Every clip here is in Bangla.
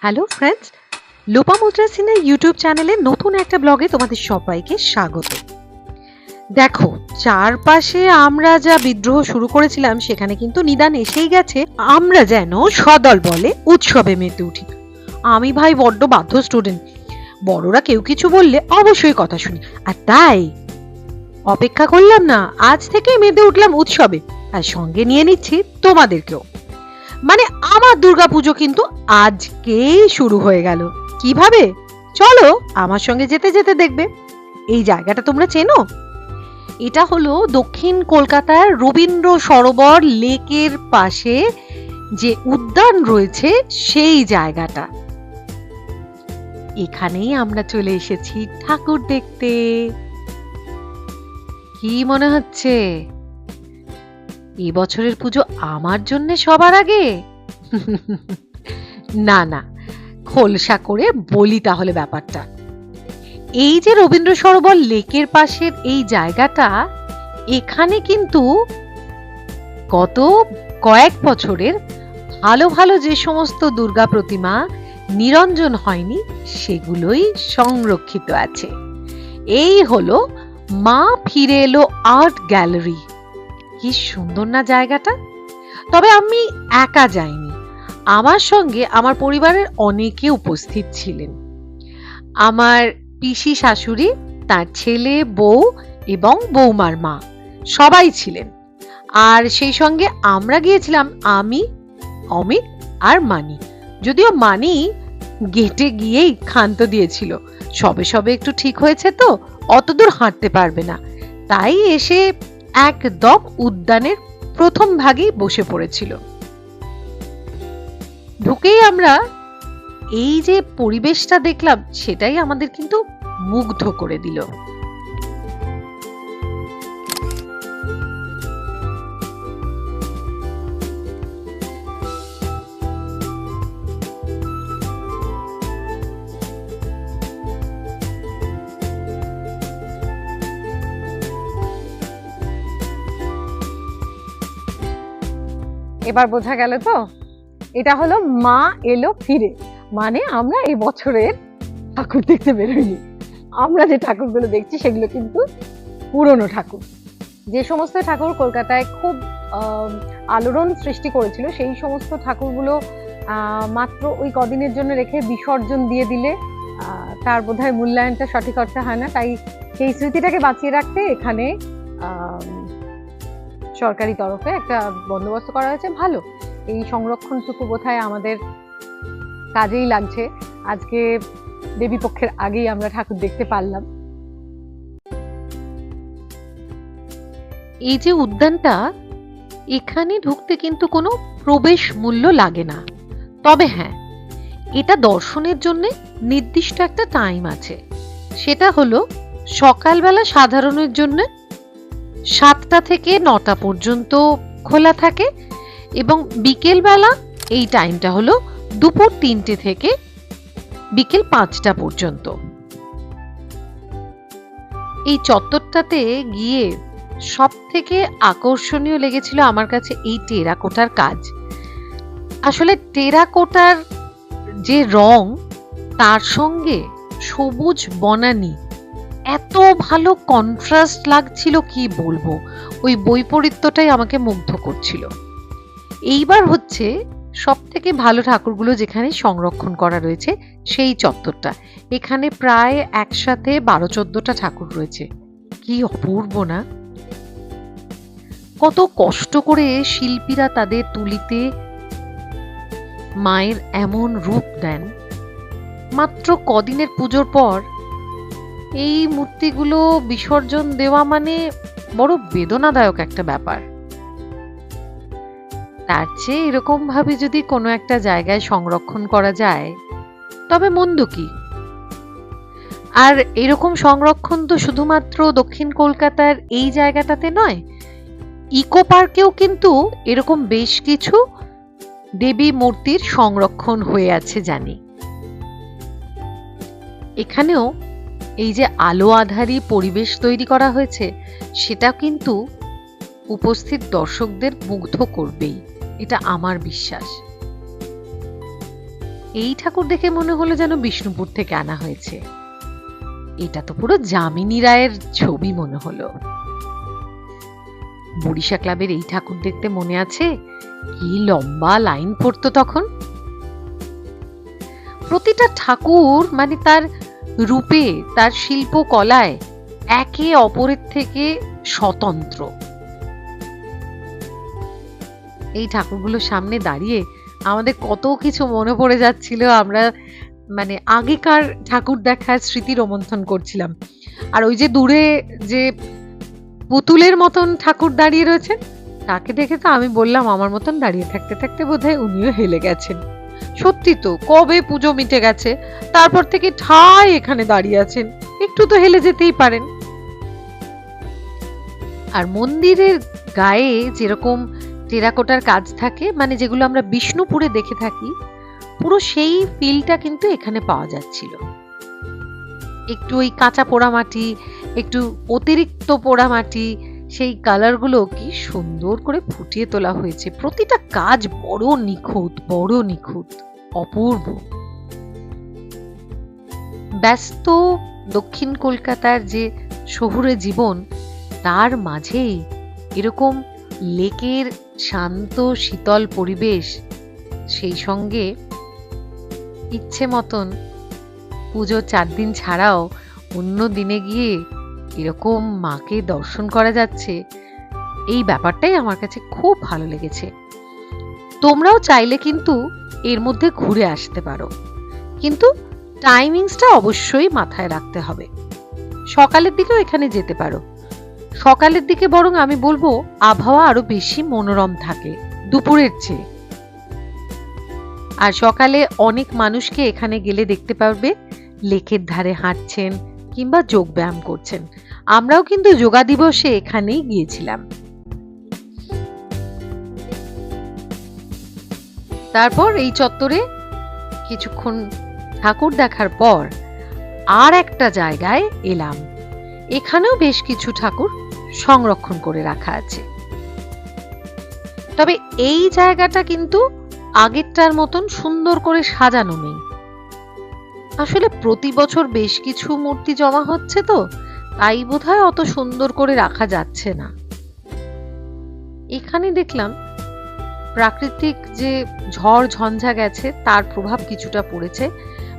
Hello friends Lopamudra Sinha YouTube চ্যানেলে নতুন একটা ব্লগে তোমাদের সবাইকে স্বাগত। দেখো, চারপাশে আমরা যা বিদ্রোহ শুরু করেছিলাম, সেখানে কিন্তু নিদান এসেই গেছে। আমরা যেন সদল বলে উৎসবে মেতে উঠি। আমি ভাই বড্ড বাধ্য স্টুডেন্ট বড়রা কেউ কিছু বললে অবশ্যই কথা শুনি। আর তাই অপেক্ষা করলাম না, আজ থেকেই মেতে উঠলাম উৎসবে। আর সঙ্গে নিয়ে নিচ্ছি তোমাদেরকেও। মানে আমার দুর্গাপুজো কিন্তু আজকেই শুরু হয়ে গেল। কীভাবে? চলো আমার সঙ্গে যেতে যেতে দেখবে। এই জায়গাটা তোমরা চেনো? এটা হলো দক্ষিণ কলকাতার রবীন্দ্র সরোবর লেকের পাশে যে উদ্যান রয়েছে, সেই জায়গাটা। এখানেই আমরা চলে এসেছি ঠাকুর দেখতে। কি মনে হচ্ছে? এই বছরের পুজো আমার জন্য সবার আগে? না না। খোলসা করে বলি তাহলে ব্যাপারটা। এই যে রবীন্দ্র সরোবর লেকের পাশের এই জায়গাটা, এখানে কিন্তু গত কয়েক বছরের ভালো ভালো যে সমস্ত দুর্গা প্রতিমা নিরঞ্জন হয়নি, সেগুলোই সংরক্ষিত আছে। এই হলো মা ফিরে এলো আর্ট গ্যালারি। কি সুন্দর না জায়গাটা। তবে আমি একা যাইনি। আমার সঙ্গে আমার পরিবারের অনেকে উপস্থিত ছিলেন। আমার পিসি শাশুড়ি, তার ছেলে, বউ এবং বৌমার মা সবাই ছিলেন। আর সেই সঙ্গে আমরা গিয়েছিলাম আমি, অমিত আর মানি। যদিও মানি গেটে গিয়েই ক্ষান্ত দিয়েছিল। সবে সবে একটু ঠিক হয়েছে তো, অতদূর হাঁটতে পারবে না। তাই এসে একদম উদ্যানের প্রথম ভাগেই বসে পড়েছিল। ঢুকেই আমরা এই যে পরিবেশটা দেখলাম, সেটাই আমাদের কিন্তু মুগ্ধ করে দিল। এবার বোঝা গেল তো? এটা হলো মা এলো ফিরে। মানে আমরা এই বছরের ঠাকুর দেখতে বেরোইনি। আমরা যে ঠাকুরগুলো দেখছি সেগুলো কিন্তু পুরনো ঠাকুর। যে সমস্ত ঠাকুর কলকাতায় খুব আলোড়ন সৃষ্টি করেছিল, সেই সমস্ত ঠাকুরগুলো মাত্র ওই কদিনের জন্য রেখে বিসর্জন দিয়ে দিলে তার বোধহয় মূল্যায়নটা সঠিক অর্থে হয় না। তাই সেই স্মৃতিটাকে বাঁচিয়ে রাখতে এখানে সরকারি তরফে একটা বন্দোবস্ত করা হয়েছে। ভালো। এই সংরক্ষণটুকু বোধহয় আমাদের কাজেই লাগছে। আজকে দেবী পক্ষের আগেই আমরা ঠাকুর দেখতে পারলাম। এই যে উদ্যানটা, এখানে ঢুকতে কিন্তু কোনো প্রবেশ মূল্য লাগে না। তবে হ্যাঁ এটা দর্শনের জন্য নির্দিষ্ট একটা টাইম আছে। সেটা হলো সকালবেলা সাধারণের জন্য সাতটা থেকে নটা পর্যন্ত খোলা থাকে এবং বিকেলবেলা এই টাইমটা হলো দুপুর তিনটে থেকে বিকেল পাঁচটা পর্যন্ত। এই চত্বরটাতে গিয়ে সব থেকে আকর্ষণীয় লেগেছিল আমার কাছে এই টেরাকোটার কাজ। আসলে টেরাকোটার যে রং, তার সঙ্গে সবুজ বনানি এত ভালো কন্ট্রাস্ট লাগছিল, কি বলব? ওই বৈপরীত্যটাই আমাকে মুগ্ধ করছিল। এইবার হচ্ছে সব থেকে ভালো ঠাকুরগুলো যেখানে সংরক্ষণ করা রয়েছে, সেই চত্বরটা। এখানে প্রায় একসাথে বারো চোদ্দটা ঠাকুর রয়েছে। কি অপূর্ব না? কত কষ্ট করে শিল্পীরা তাদের তুলিতে মায়ের এমন রূপ দেন। মাত্র কদিনের পুজোর পর এই মূর্তিগুলো বিসর্জন দেওয়া মানে বড় বেদনাদায়ক একটা ব্যাপার। তার চেয়ে এরকম ভাবে যদি কোনো একটা জায়গায় সংরক্ষণ করা যায়, তবে মন্দ কি? আর এরকম সংরক্ষণ তো শুধুমাত্র দক্ষিণ কলকাতার এই জায়গাটাতে নয়, ইকো পার্কেও কিন্তু এরকম বেশ কিছু দেবী মূর্তির সংরক্ষণ হয়ে আছে জানি। এখানেও এই যে আলো আধারী পরিবেশ তৈরি করা হয়েছে, সেটা কিন্তু উপস্থিত দর্শকদের মুগ্ধ করবেই। এটা আমার বিশ্বাস। এই ঠাকুর দেখে মনে হলো যেন বিষ্ণুপুর থেকে আনা হয়েছে। এটা তো পুরো যামিনী রায়ের ছবি মনে হলো। বরিশা ক্লাবের এই ঠাকুর দেখতে মনে আছে? কি লম্বা লাইন পড়তো তখন? প্রতিটা ঠাকুর মানে তার রূপে তার শিল্প কলায় একে অপরের থেকে স্বতন্ত্র। এই ঠাকুরগুলোর সামনে দাঁড়িয়ে আমাদের কত কিছু মনে পড়ে যাচ্ছিল। আমরা মানে আগেকার ঠাকুর দেখার স্মৃতি রোমন্থন করছিলাম। আর ওই যে দূরে যে পুতুলের মতন ঠাকুর দাঁড়িয়ে রয়েছেন, তাকে দেখে তো আমি বললাম, আমার মতন দাঁড়িয়ে থাকতে থাকতে বোধহয় উনিও হেলে গেছেন। সত্যি তো, কবে পুজো মিটে গেছে? তারপর থেকে ঠাই এখানে দাঁড়িয়ে আছেন। একটু তো হেলে যেতেই পারেন। আর মন্দিরের গায়ে যেরকম টেরাকোটার কাজ থাকে মানে যেগুলো আমরা বিষ্ণুপুরে দেখে থাকি, পুরো সেই ফিলটা কিন্তু এখানে পাওয়া যাচ্ছিল। একটু ওই কাঁচা পোড়ামাটি, একটু অতিরিক্ত পোড়ামাটি সেই কালারগুলো কি সুন্দর করে ফুটিয়ে তোলা হয়েছে। প্রতিটা কাজ বড় নিখুঁত বড় নিখুঁত, অপূর্ব। ব্যস্ত দক্ষিণ কলকাতার যে শহুরে জীবন, তার মাঝেই এরকম লেকের শান্ত, শীতল পরিবেশ, সেই সঙ্গে ইচ্ছে মতন পুজো চার দিন ছাড়াও অন্য দিনে গিয়ে এরকম মাকে দর্শন করা যাচ্ছে, এই ব্যাপারটাই আমার কাছে খুব ভালো লেগেছে। তোমরাও চাইলে কিন্তু এর মধ্যে ঘুরে আসতে পারো। কিন্তু টাইমিংসটা অবশ্যই মাথায় রাখতে হবে। সকালের দিকেও এখানে যেতে পারো। সকালের দিকে বরং আমি বলব, আবহাওয়া আরও বেশি মনোরম থাকে দুপুরের চেয়ে। আর সকালে অনেক মানুষকে এখানে গেলে দেখতে পারবে, লেকের ধারে হাঁটছেন কিংবা যোগ ব্যায়াম করছেন। আমরাও কিন্তু যোগা দিবসে এখানেই গিয়েছিলাম। তারপর এই চত্বরে কিছুক্ষণ ঠাকুর দেখার পর আর একটা জায়গায় এলাম। এখানেও বেশ কিছু ঠাকুর সংরক্ষণ করে রাখা আছে। তবে এই জায়গাটা কিন্তু আগেরটার মতন সুন্দর করে সাজানো নেই। আসলে প্রতি বছর বেশ কিছু মূর্তি জমা হচ্ছে তো, তাই বোধহয় অত সুন্দর করে রাখা যাচ্ছে না। এখানে দেখলাম প্রাকৃতিক যে ঝড় ঝঞ্ঝা গেছে, তার প্রভাব কিছুটা পড়েছে।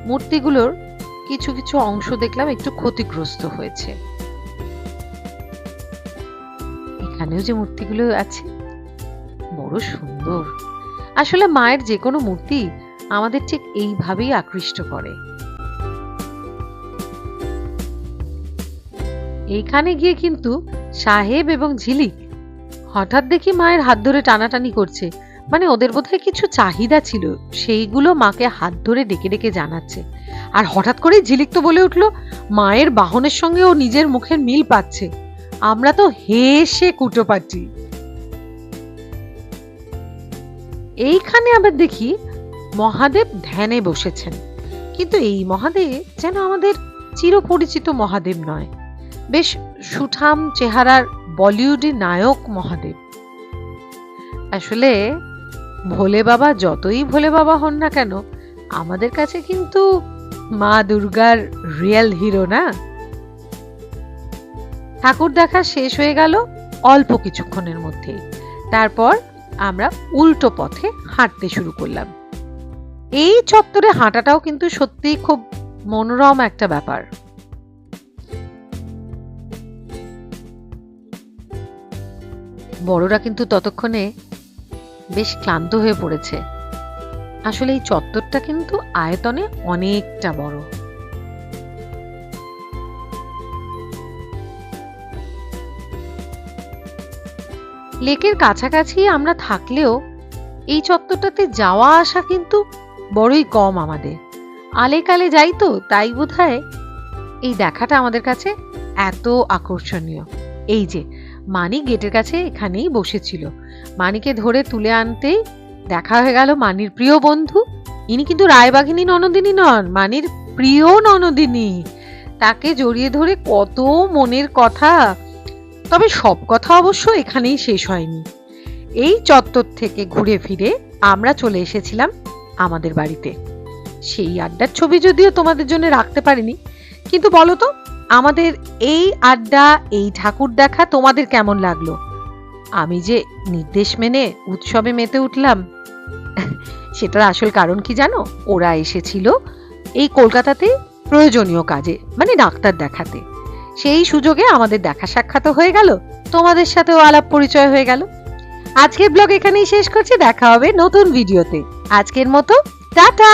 মূর্তিগুলোর কিছু কিছু অংশ দেখলাম একটু ক্ষতিগ্রস্ত হয়েছে। এখানেও যে মূর্তিগুলো আছে, বড় সুন্দর। আসলে মায়ের যে কোনো মূর্তি আমাদের ঠিক এইভাবেই আকৃষ্ট করে। এইখানে গিয়ে কিন্তু সাহেব এবং ঝিলিক হঠাৎ দেখি মায়ের হাত ধরে টানাটানি করছে। মানে ওদের বোধহয় কিছু চাহিদা ছিল, সেইগুলো মাকে হাত ধরে ডেকে ডেকে জানাচ্ছে। আর হঠাৎ করেই ঝিলিক তো বলে উঠল, মায়ের বাহনের সঙ্গে ও নিজের মুখের মিল পাচ্ছে। আমরা তো হেসে কুটোপাটি। এইখানে আবার দেখি মহাদেব ধ্যানে বসেছেন। কিন্তু এই মহাদেব যেন আমাদের চিরপরিচিত মহাদেব নয়। বেশ সুঠাম চেহারার বলিউডের নায়ক মহাদেব। আসলে ভোলে বাবা যতই ভোলে বাবা হন না কেন, আমাদের কাছে কিন্তু মা দুর্গার রিয়েল হিরো না। ঠাকুর দেখা শেষ হয়ে গেল অল্প কিছুক্ষণের মধ্যেই। তারপর আমরা উল্টো পথে হাঁটতে শুরু করলাম। এই চত্বরে হাঁটাটাও কিন্তু সত্যিই খুব মনোরম একটা ব্যাপার। বড়রা কিন্তু ততক্ষণে বেশ ক্লান্ত হয়ে পড়েছে। আসলে এই চত্বরটা কিন্তু আয়তনে অনেকটা বড়। লেকের কাছাকাছি আমরা থাকলেও এই চত্বরটাতে যাওয়া আসা কিন্তু বড়ই কম আমাদের। আলে কালে যাই তো, তাই বোধহয় এই দেখাটা আমাদের কাছে এত আকর্ষণীয়। এই যে মানি গেটের কাছে এখানেই বসেছিল। মানিকে ধরে তুলে আনতেই দেখা হয়ে গেল মানির প্রিয় বন্ধু। ইনি কিন্তু রায়বাঘিনী ননদিনী নন, মানির প্রিয় ননদিনী। তাকে জড়িয়ে ধরে কত মনের কথা। তবে সব কথা অবশ্য এখানেই শেষ হয়নি। এই চত্বর থেকে ঘুরে ফিরে আমরা চলে এসেছিলাম আমাদের বাড়িতে। সেই আড্ডার ছবি যদিও তোমাদের জন্য রাখতে পারিনি, কিন্তু বলো তো আমাদের এই আড্ডা, এই ঠাকুর দেখা তোমাদের কেমন লাগল? আমি যে নির্দেশ মেনে উৎসবে মেতে উঠলাম, সেটার আসল কারণ কি জানো? ওরা এসেছিল এই কলকাতাতে প্রয়োজনীয় কাজে মানে ডাক্তার দেখাতে। সেই সুযোগে আমাদের দেখা সাক্ষাৎ হয়ে গেল, তোমাদের সাথেও আলাপ পরিচয় হয়ে গেল। আজকের ব্লগ এখানেই শেষ করছি, দেখা হবে নতুন ভিডিওতে। আজকের মতো, টাটা!